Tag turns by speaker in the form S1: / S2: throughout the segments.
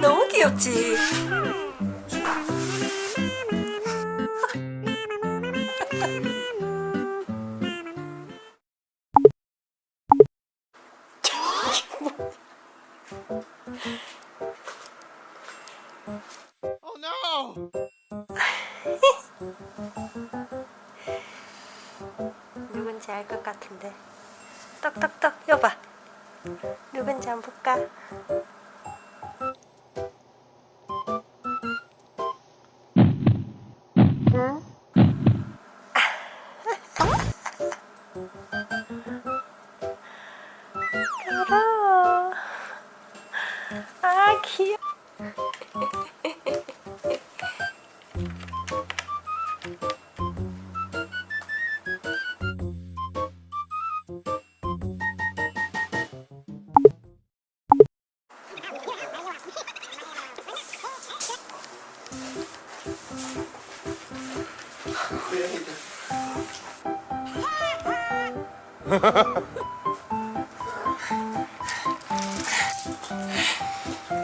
S1: 너무 귀엽지?
S2: Oh!
S1: 누군지 알 것 같은데. 떡떡떡 여봐. 누군지 한번 볼까? 알아. 아귀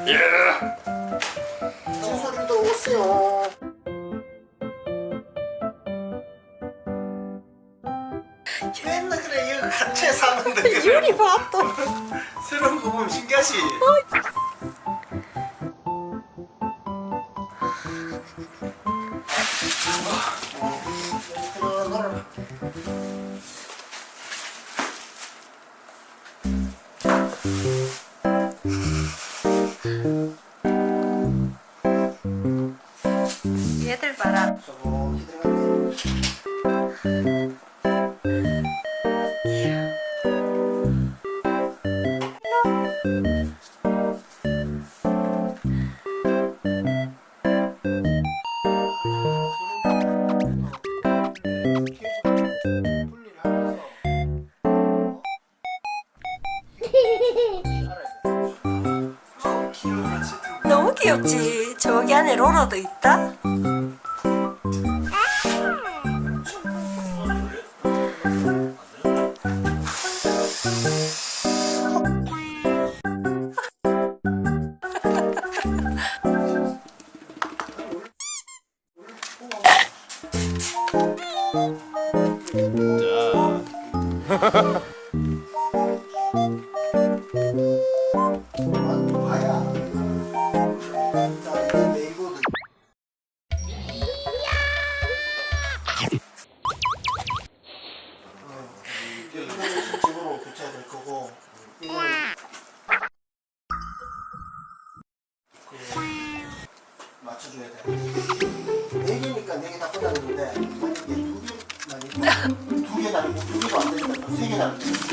S1: 여워.
S2: 고양이들. 친소님도 오세요. 맨날 그래 이거 같이 사는데 그래.
S1: 유리 봐 또.
S2: 새로운 거 보면 신기하지.
S1: 너무 귀엽지? 저기 안에 로러도 있다?
S2: 맞춰줘야 돼. 네 개니까 네 개다 꽂아줬는데 만약에 두 개만 두 개는 아니고 두 개도 안 되니까 세 개는 안 되니까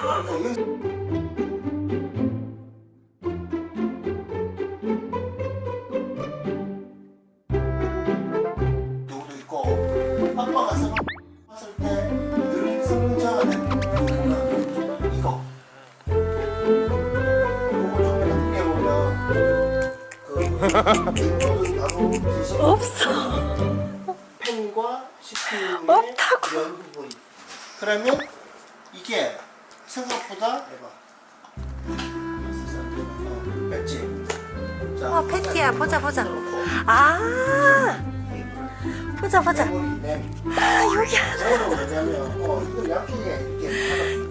S2: 그러니까 여기 누구도 있고 아빠가
S1: 없어.
S2: 펜과 CPU의
S1: 없다고.
S2: 연구 부위 그러면 이게 생각보다 어, 맵지 자,
S1: 어, 패티야, 보자, 보자. 아. 보자, 보자. 아, 여기 하나.
S2: 어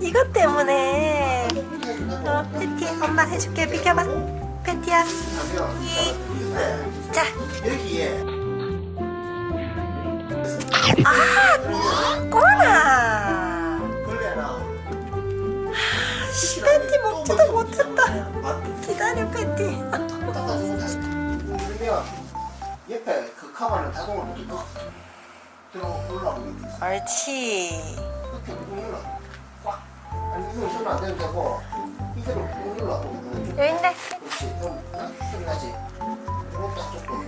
S1: 이것 때문에.
S2: 해준다고
S1: 어, 패티, 엄마 해줄게. 비켜봐. 패티야.
S2: 하
S1: 자,
S2: 여기에
S1: 아, 꼬나. 씨, 패티 먹지도 못했다.
S2: 맞
S1: 기다려, 패티.
S2: 그러면 옆에 그 카바는 자동으로 뚝 들어 올라오게 돼 있어.
S1: 옳지.
S2: 이렇게 꾹 눌러. 꽉. 아니 이건 손은 안 되는 거고 이대로 꾹 눌러.
S1: 있 네.
S2: 그렇지. 좀 나- 소리 나지. 이거 딱 조금.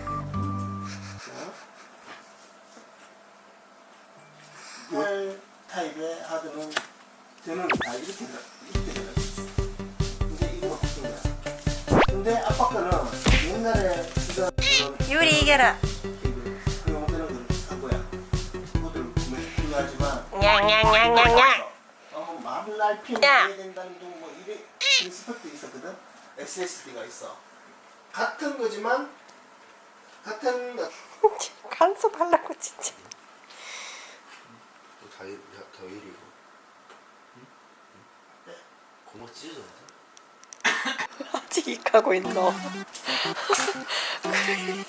S2: 열 타입의 하드는 저는 다 이렇게 들어 이렇게 들어 있어. 근데 이거 바뀐 거야. 근데 아빠 거는 옛날에 쓰던 그런
S1: 유리 이겨라. 냥냥냥냥냥.
S2: 어, 말을 날 필요
S1: 야.
S2: 해야 된다는 둥뭐 이래 이 스펙도 있었거든. SSD가 있어. 같은 거지만 같은 거-
S1: 간섭 하려고 진짜.
S3: 또다 일, 더 일이고. 고마 찢어졌는데?
S1: 아직 익하고 있노. 그래.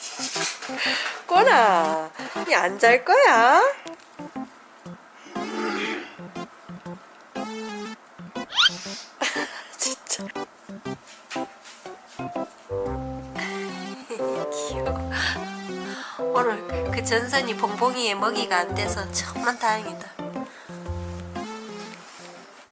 S1: 꼬나, 니안잘 거야? 귀여워. 오늘 그 전선이 봉봉이의 먹이가 안 돼서 정말 다행이다.